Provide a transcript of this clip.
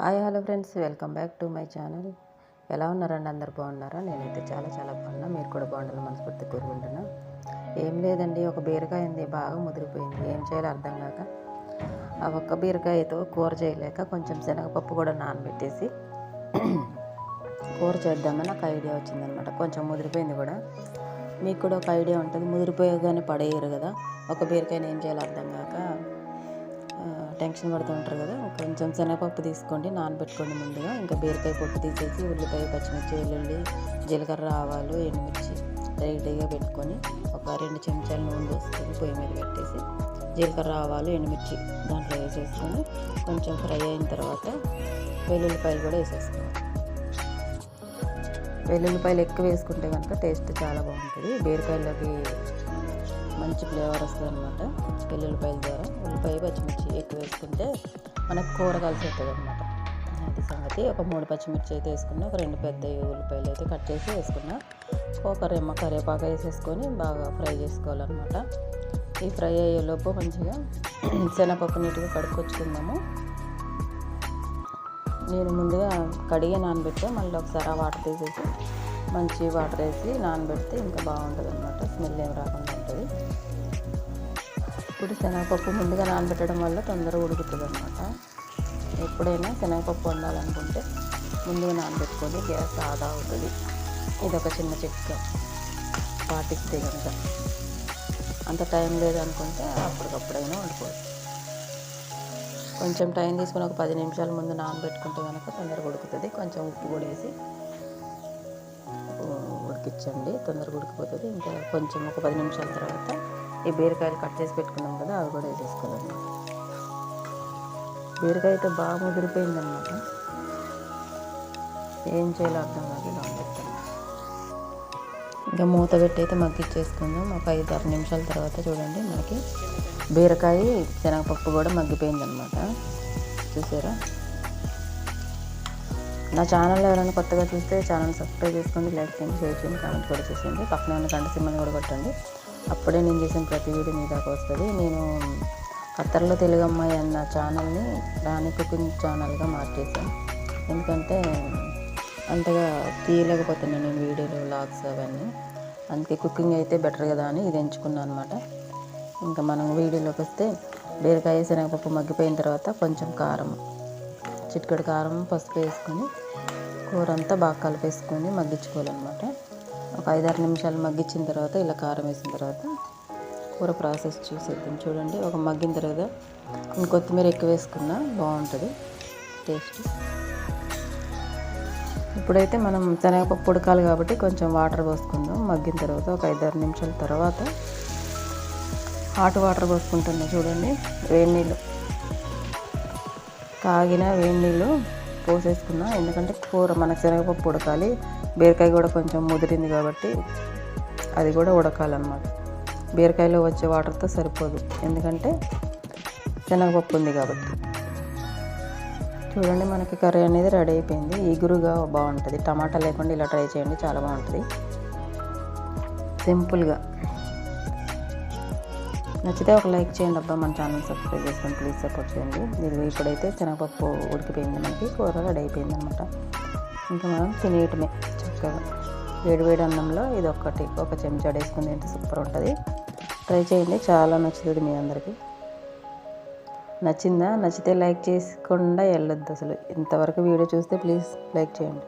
Hi hello friends. Welcome back to my channel. ఎలా ఉన్నారండి? అందరు బాగున్నారా? నేనైతే చాలా చాలా బాగున్నా. మీరు కూడా బాగుండాలి మనస్ఫూర్తి కోరుకుంటున్నా. ఏం లేదండి ఒక బీరకాయ ఉంది బాగా ముదిరిపోయింది. ఏం చేయాలో అర్థం కాక. ఆ ఒక్క బీరకాయతో కూర చేయలేక కొంచెం శనగపప్పు కూడా నానబెట్టేసి కూర చేద్దామని నాకు ఐడియా వచ్చిందనమాట కొంచెం ముదిరిపోయింది కూడా. మీకు కూడా ఒక ఐడియా ఉంటుంది. ముదిరిపోయగానే పడేయరు కదా. ఒక బీరకాయని ఏం చేయాలో అర్థం కాక టెన్షన్ పడుతూ ఉంటారు కదా కొంచెం శనగపప్పు తీసుకోండి నానబెట్టుకోండి ముందుగా. ఇంకా బీరకాయ పొట్టు తీసేసి ఉల్లిపాయ పచ్చిమిర్చి వెల్లుల్లి జీలకర్ర ఆవాలు ఎండుమిర్చి రెడీగా పెట్టుకొని ఒక రెండు చెంచాలు నూనె వేసుకొని పొయ్యి మీద పెట్టేసి జీలకర్ర ఆవాలు ఎండుమిర్చి దాంట్లో వేసేసుకొని కొంచెం ఫ్రై అయిన తర్వాత వెల్లుల్లిపాయలు కూడా వేసేసుకోవాలి. వెల్లుల్లిపాయలు ఎక్కువ వేసుకుంటే కనుక టేస్ట్ చాలా బాగుంటుంది. బీరకాయలోకి మంచి ఫ్లేవర్ వస్తుంది అనమాట వెల్లుల్లిపాయల ద్వారా. ఉల్లిపాయ పచ్చిమిర్చి ఎక్కువ వేసుకుంటే మనకు కూర కలిసి వస్తుంది అనమాట అది సంగతి. ఒక మూడు పచ్చిమిర్చి అయితే వేసుకున్నా ఒక రెండు పెద్ద ఉల్లిపాయలు అయితే కట్ చేసి వేసుకున్నా ఒక రెమ్మ కరివేపాకు వేసేసుకొని బాగా ఫ్రై చేసుకోవాలన్నమాట. ఈ ఫ్రై అయ్యేలోపు మంచిగా శనగపప్పు నీట్గా కడుక్కొచ్చుకుందాము. నేను ముందుగా కడిగి నానబెట్టి మళ్ళీ ఒకసారి ఆ వాటర్ తీసేసి మంచి వాటర్ వేసి నానబెడితే ఇంకా బాగుంటుంది అనమాట స్మెల్ ఏం రాకుండా ఉంటుంది. ఇప్పుడు శనగపప్పు ముందుగా నానబెట్టడం వల్ల తొందరగా ఉడుకుతుంది అనమాట ఎప్పుడైనా శనగపప్పు వండాలనుకుంటే ముందుగా నానబెట్టుకొని గ్యాస్ ఆదా అవుతుంది. ఇది ఒక చిన్న చెక్క పాటిస్తే కనుక అంత టైం లేదనుకుంటే అప్పటికప్పుడైనా వండుకోవచ్చు. కొంచెం టైం తీసుకుని ఒక పది నిమిషాల ముందు నానబెట్టుకుంటే కనుక తొందరగా ఉడుకుతుంది. కొంచెం ఉప్పు కూడా వేసి ఉడికించండి. తొందరగా ఉడికిపోతుంది. ఇంకా కొంచెం ఒక పది నిమిషాల తర్వాత ఈ బీరకాయలు కట్ చేసి పెట్టుకున్నాం కదా అవి కూడా వేసేసుకోవాలి. బీరకాయ అయితే బాగా ముదిరిపోయిందన్నమాట. ఏం చేయాలో అర్థం కాదు ఇలా ఇంకా మూత పెట్టి అయితే మగ్గిచ్చేసుకుందాం ఒక ఐదు ఆరు నిమిషాల తర్వాత చూడండి మనకి బీరకాయ శనగపప్పు కూడా మగ్గిపోయిందనమాట చూసారా? నా ఛానల్ ఎవరైనా కొత్తగా చూస్తే ఛానల్ సబ్స్క్రైబ్ చేసుకోండి లైక్ చేయండి షేర్ చేయండి కామెంట్ కూడా చేసేయండి. పక్కనే ఉన్న గంట సింబల్ని కూడా కొట్టండి. అప్పుడే నేను చేసిన ప్రతి వీడియో మీ దాకా వస్తుంది. నేను ఖత్తర్లో తెలుగు అమ్మాయి అన్న ఛానల్ని రాణి కుకింగ్ ఛానల్గా మార్చేసాను ఎందుకంటే అంతగా తీయలేకపోతున్నాను నేను వీడియోలు వ్లాగ్స్ అవన్నీ. అందుకే కుకింగ్ అయితే బెటర్ కదా అని ఇది ఎంచుకున్నాను అనమాట ఇంకా మనం వీడియోలోకి వస్తే బీరకాయ శనగపప్పు మగ్గిపోయిన తర్వాత కొంచెం కారం. చిటికెడు కారం పసుపు వేసుకొని కూర అంతా బాగా కలిపేసుకొని మగ్గించుకోవాలన్నమాట. ఒక ఐదారు నిమిషాలు మగ్గించిన తర్వాత ఇలా కారం వేసిన తర్వాత కూర ప్రాసెస్ చూసేద్దాం. చూడండి ఒక మగ్గిన తర్వాత నేను కొత్తిమీర ఎక్కువ వేసుకున్నా బాగుంటుంది టేస్ట్. ఇప్పుడైతే మనం శనగపప్పు ఉడకాలి కాబట్టి కొంచెం వాటర్ పోసుకుందాం. మగ్గిన తర్వాత ఒక ఐదారు నిమిషాల తర్వాత హాట్ వాటర్ పోసుకుంటున్నా. చూడండి వేడి నీళ్ళు. కాగిన వేడి నీళ్ళు పోసేసుకున్నా. ఎందుకంటే కూర మనకు శనగపప్పు ఉడకాలి. బీరకాయ కూడా కొంచెం ముదిరింది కాబట్టి అది కూడా ఉడకాలన్నమాట. బీరకాయలో వచ్చే వాటర్తో సరిపోదు. ఎందుకంటే శనగపప్పు ఉంది కాబట్టి. చూడండి మనకి కర్రీ అనేది రెడీ అయిపోయింది. ఇగురుగా బాగుంటుంది. టమాటా లేకుండా ఇలా ట్రై చేయండి. చాలా బాగుంటుంది. సింపుల్గా. నచ్చితే ఒక లైక్ చేయండి అబ్బా మన ఛానల్ సబ్స్క్రైబ్ చేసుకొని ప్లీజ్ సపోర్ట్ చేయండి. ఇది ఇప్పుడైతే శనగపప్పు ఉడికిపోయింది మనకి కూర రెడీ అయిపోయింది అనమాట ఇంకా మనం తినేయటమే చక్కగా. వేడి అన్నంలో ఇది ఒక్కటి ఒక చెంచా వేసుకుని తింటే సూపర్ ఉంటుంది. ట్రై చేయండి చాలా నచ్చుతుంది మీ అందరికీ. నచ్చిందా? నచ్చితే లైక్ చేసుకుండా వెళ్ళొద్దు అసలు. ఇంతవరకు వీడియో చూస్తే ప్లీజ్ లైక్ చేయండి.